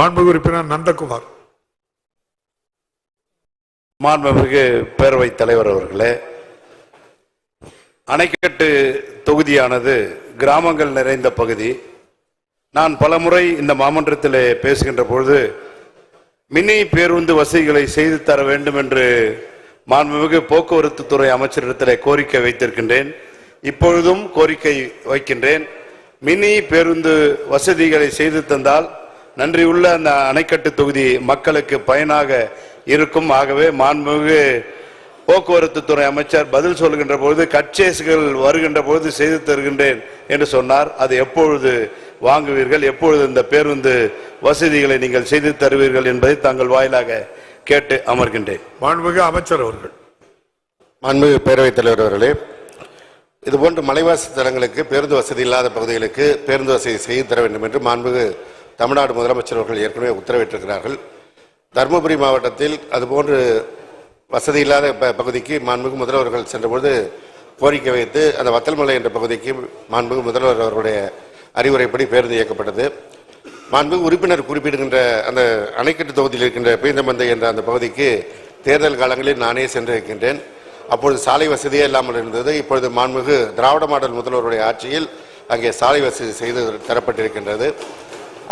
மாண்புமிகு உறுப்பினர் நந்தகுமார். மாண்புமிகு பேரவைத் தலைவர் அவர்களே அணைக்கட்டு தொகுதியானது கிராமங்கள் நிறைந்த பகுதி. நான் பலமுறை இந்த மாமன்றத்திலே பேசுகின்ற பொழுது மினி பேருந்து வசதிகளை செய்து தர வேண்டும் என்று மாண்புமிகு போக்குவரத்து துறை அமைச்சரிடத்திலே கோரிக்கை வைத்திருக்கின்றேன். இப்பொழுதும் கோரிக்கை வைக்கின்றேன். மினி பேருந்து வசதிகளை செய்து தந்தால் நன்றியுள்ள அந்த அணைக்கட்டு தொகுதி மக்களுக்கு பயனாக இருக்கும். ஆகவே மாண்புமிகு போக்குவரத்து துறை அமைச்சர் பதில் சொல்கின்ற பொழுது கட்சேஸ்கள் வருகின்ற பொழுது செய்து தருகின்றேன் என்று சொன்னார். அது எப்பொழுது வாங்குவீர்கள்? எப்பொழுது இந்த பேருந்து வசதிகளை நீங்கள் செய்து தருவீர்கள் என்பதை தாங்கள் வாயிலாக கேட்டு அமர்கின்றேன். மாண்புமிகு அமைச்சர் அவர்கள். மாண்புமிகு பேரவைத் தலைவர் அவர்களே இதுபோன்ற மலைவாசி தலங்களுக்கு பேருந்து வசதி இல்லாத பகுதிகளுக்கு பேருந்து வசதி செய்து தர வேண்டும் என்று மாண்புமிகு தமிழ்நாடு முதலமைச்சர் அவர்கள் ஏற்கனவே உத்தரவிட்டிருக்கிறார்கள். தருமபுரி மாவட்டத்தில் அதுபோன்று வசதி இல்லாத ப- பகுதிக்கு மாண்புமிகு முதல்வர்கள் சென்றபொழுது கோரிக்கை வைத்து அந்த வத்தல்மலை என்ற பகுதிக்கு மாண்புமிகு முதல்வர் அவர்களுடைய அறிவுரைப்படி பேருந்து இயக்கப்பட்டது. மாண்புமிகு உறுப்பினர் குறிப்பிடுகின்ற அந்த அணைக்கட்டு தொகுதியில் இருக்கின்ற பீந்தமந்தை என்ற அந்த பகுதிக்கு தேர்தல் காலங்களில் நானே சென்றிருக்கின்றேன். அப்பொழுது சாலை வசதியே இல்லாமல் இருந்தது. இப்பொழுது மாண்புமிகு திராவிட மாடல் முதல்வருடைய ஆட்சியில் அங்கே சாலை வசதி செய்து தரப்பட்டிருக்கின்றது.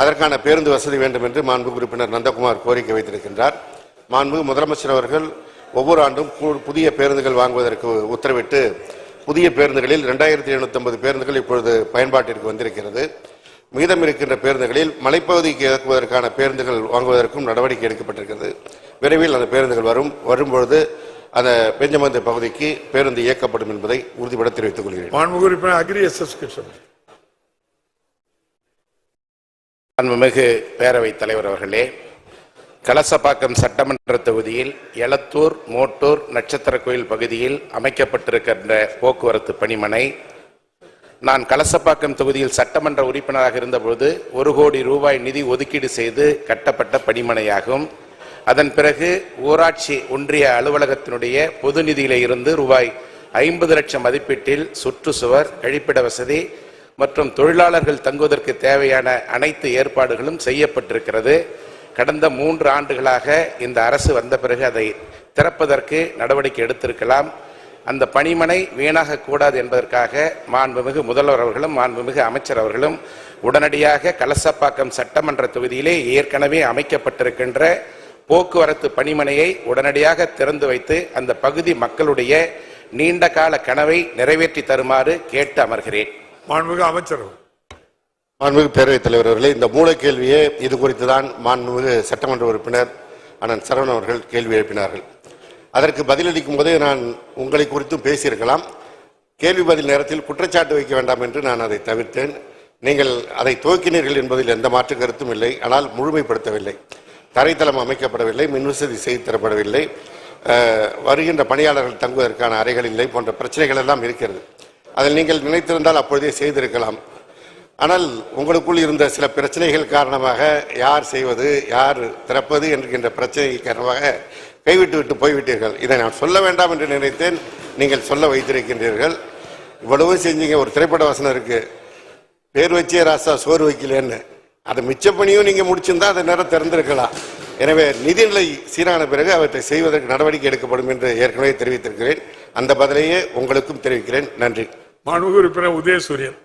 அதற்கான பேருந்து வசதி வேண்டும் என்று மாண்பு உறுப்பினர் நந்தகுமார் கோரிக்கை வைத்திருக்கின்றார். மாண்பு முதலமைச்சர் அவர்கள் ஒவ்வொரு ஆண்டும் புதிய பேருந்துகள் வாங்குவதற்கு உத்தரவிட்டு புதிய பேருந்துகளில் ரெண்டாயிரத்தி எழுநூத்தம்பது பேருந்துகள் இப்பொழுது பயன்பாட்டிற்கு வந்திருக்கிறது. மீதம் இருக்கின்ற பேருந்துகளில் மலைப்பகுதிக்கு இறக்குவதற்கான பேருந்துகள் வாங்குவதற்கும் நடவடிக்கை எடுக்கப்பட்டிருக்கிறது. விரைவில் அந்த பேருந்துகள் வரும் வரும்பொழுது அந்த பெஞ்சமந்த பகுதிக்கு பேருந்து இயக்கப்படும் என்பதை உறுதிபட தெரிவித்துக் கொள்கிறேன். அன்புமிகு பேரவைத் தலைவர் அவர்களே கலசப்பாக்கம் சட்டமன்ற தொகுதியில் எலத்தூர் மோட்டூர் நட்சத்திர கோயில் பகுதியில் அமைக்கப்பட்டிருக்கின்ற போக்குவரத்து பணிமனை நான் கலசப்பாக்கம் தொகுதியில் சட்டமன்ற உறுப்பினராக இருந்தபோது ஒரு கோடி ரூபாய் நிதி ஒதுக்கீடு செய்து கட்டப்பட்ட பணிமனையாகும். அதன் பிறகு ஊராட்சி ஒன்றிய அலுவலகத்தினுடைய பொது நிதியிலே இருந்து ரூபாய் ஐம்பது லட்சம் மதிப்பீட்டில் சுற்றுச்சுவர் கழிப்பிட வசதி மற்றும் தொழிலாளர்கள் தங்குவதற்கு தேவையான அனைத்து ஏற்பாடுகளும் செய்யப்பட்டிருக்கிறது. கடந்த மூன்று ஆண்டுகளாக இந்த அரசு வந்த பிறகு அதை திறப்பதற்கு நடவடிக்கை எடுத்திருக்கலாம். அந்த பணிமனை வீணாக கூடாது என்பதற்காக மாண்புமிகு முதல்வர் அவர்களும் மாண்புமிகு அமைச்சர் அவர்களும் உடனடியாக கலசப்பாக்கம் சட்டமன்ற தொகுதியிலே ஏற்கனவே அமைக்கப்பட்டிருக்கின்ற போக்குவரத்து பணிமனையை உடனடியாக திறந்து வைத்து அந்த பகுதி மக்களுடைய நீண்ட கால கனவை நிறைவேற்றி தருமாறு கேட்டு அமர்கிறேன். மாண்புமிகு அமைச்சர். மாண்புமிகு பேரவைத் தலைவர் அவர்களே இந்த மூல கேள்வியே இது குறித்து தான் மாண்புமிகு சட்டமன்ற உறுப்பினர் அண்ணன் சரவணன் அவர்கள் கேள்வி எழுப்பினார்கள். அதற்கு பதிலளிக்கும் போதே நான் உங்களை குறித்தும் பேசியிருக்கலாம். கேள்வி பதில் நேரத்தில் குற்றச்சாட்டு வைக்க வேண்டாம் என்று நான் அதை தவிர்த்தேன். நீங்கள் அதை துவக்கினீர்கள் என்பதில் எந்த மாற்று கருத்தும் இல்லை. ஆனால் முழுமைப்படுத்தவில்லை. தரைத்தளம் அமைக்கப்படவில்லை மின்வசதி செய்து தரப்படவில்லை. வருகின்ற பணியாளர்கள் தங்குவதற்கான அறைகள் இல்லை போன்ற பிரச்சனைகள் எல்லாம் இருக்கிறது. அதில் நீங்கள் நினைத்திருந்தால் அப்பொழுதே செய்திருக்கலாம். ஆனால் உங்களுக்குள் இருந்த சில பிரச்சனைகள் காரணமாக யார் செய்வது யார் திறப்பது என்கின்ற பிரச்சனை காரணமாக கைவிட்டு விட்டு போய்விட்டீர்கள். இதை நான் சொல்ல வேண்டாம் என்று நினைத்தேன். நீங்கள் சொல்ல வைத்திருக்கின்றீர்கள். இவ்வளவு செஞ்சீங்க. ஒரு திரைப்பட வசனம் இருக்கு. பேர் வச்சே ராசா சோறு வைக்கலன்னு. அதை மிச்ச பணியும் நீங்கள் முடிச்சிருந்தா அதை நேரம் திறந்திருக்கலாம். எனவே நிதிநிலை சீரான பிறகு அவற்றை செய்வதற்கு நடவடிக்கை எடுக்கப்படும் என்று ஏற்கனவே தெரிவித்திருக்கிறேன். அந்த பதிலையே உங்களுக்கும் தெரிவிக்கிறேன். நன்றி. மாண்புமிகு உறுப்பினர் உதயசூரியன்.